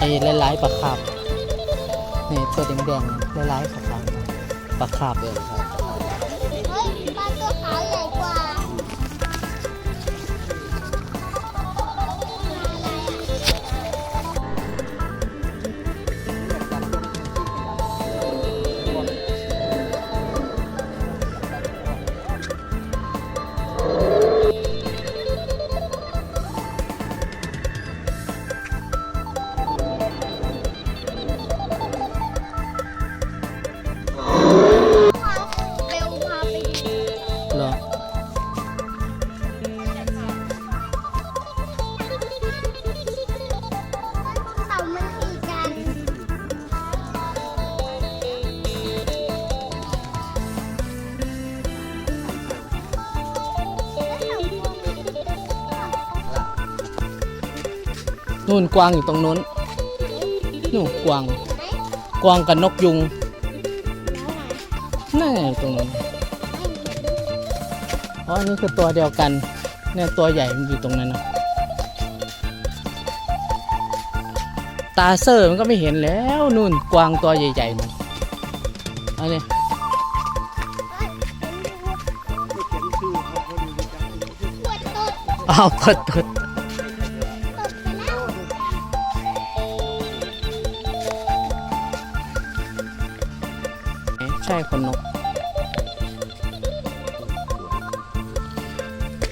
ไอ้หลายๆปลาคาบนี่ตัวแดงๆหลายๆขาคาบปลาคาบเลยครับ นู่นกวางอยู่ตรงนู้นนู่นกวาง กวางกับนกยุงนั่นไงตรงนู้นอ๋ออันนี่คือตัวเดียวกันเนี่ยตัวใหญ่มันอยู่ตรงนั้นนะตาเซอร์มันก็ไม่เห็นแล้วนู่นกวางตัวใหญ่ๆมันอันนี้ปวดตดอ้าวเปิดเปิดตด ใช่คนนก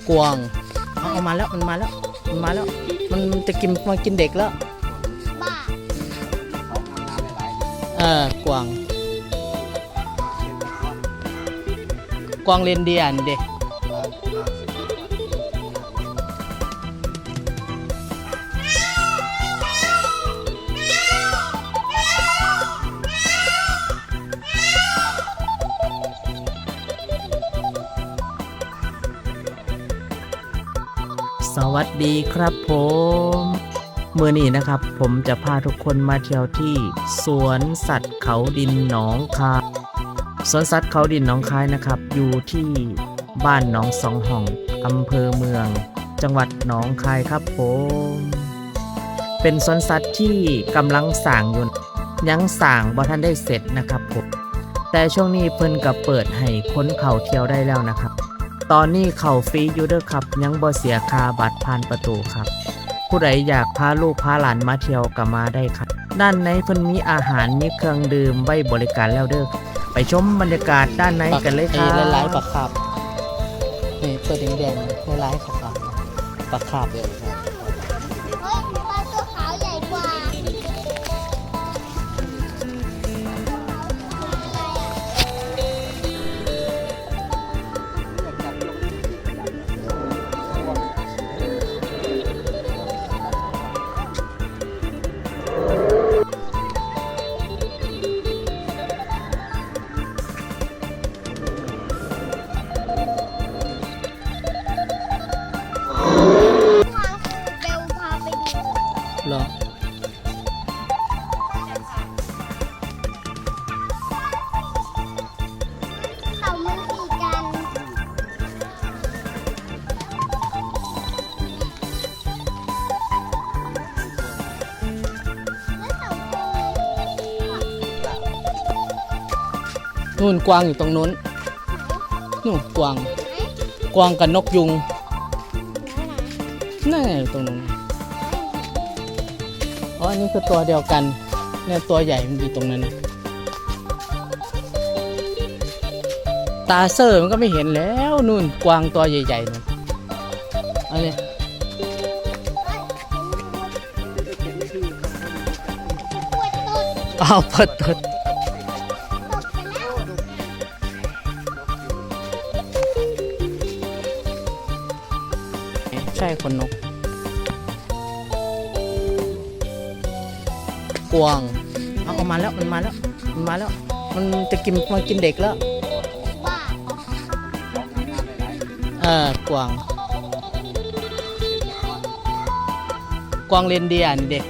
กวางเอาเอามาแล้วมันมาแล้ว มันมาแล้ว มันมันจะกินมากินเด็กแล้ว บ้าเออกวาง กวางเรนเดียร์นเด็ก สวัสดีครับผมเมื่อนี้นะครับ ผมจะพาทุกคนมาเที่ยวที่ สวนสัตว์เขาดินหนองคายสวนสัตว์เขาดินหนองคายนะครับ อยู่ที่บ้านหนองสองห้องอำเภอเมือง จังหวัดหนองคายครับผม เป็นสวนสัตว์ที่กำลังสร้างอยู่ยังสร้างบ่ทันได้เสร็จนะครับผมแต่ช่วงนี้เพิ่นกับเปิดให้ค้นเขาเที่ยวได้แล้วนะครับ ตอนนี้เขาฟรีอยู่เด้อครับ ยังบ่เสียค่าบัตรผ่านประตูครับ ผู้ใดอยากพาลูกพาหลานมาเที่ยวก็มาได้ครับ ด้านในเพิ่นมีอาหารมีเครื่องดื่มไว้บริการแล้วเด้อไปชมบรรยากาศด้านในกันเลยครับหลายๆปลาคาบนี่ตัวแดงๆหลายๆขาวๆปลาคาบเลยครับ นู่นกวางอยู่ตรงนู้นนู่นกวาง กวางกับนกยุงนั่นไงตรงนู้นอ๋ออันนี้คือตัวเดียวกัน เนี่ยตัวใหญ่มันอยู่ตรงนั้นนะตาเซอร์มันก็ไม่เห็นแล้วนู่นกวางตัวใหญ่ๆนั่นอันนี้ปวดตดอ้าวเปิดเปิดตด ใช่คนนกกวางเอาออกมาแล้วมันมาแล้ว มันมาแล้ว มันจะกินมากินเด็กแล้วบ้าเออกวาง กวางเรนเดียร์นเด็ก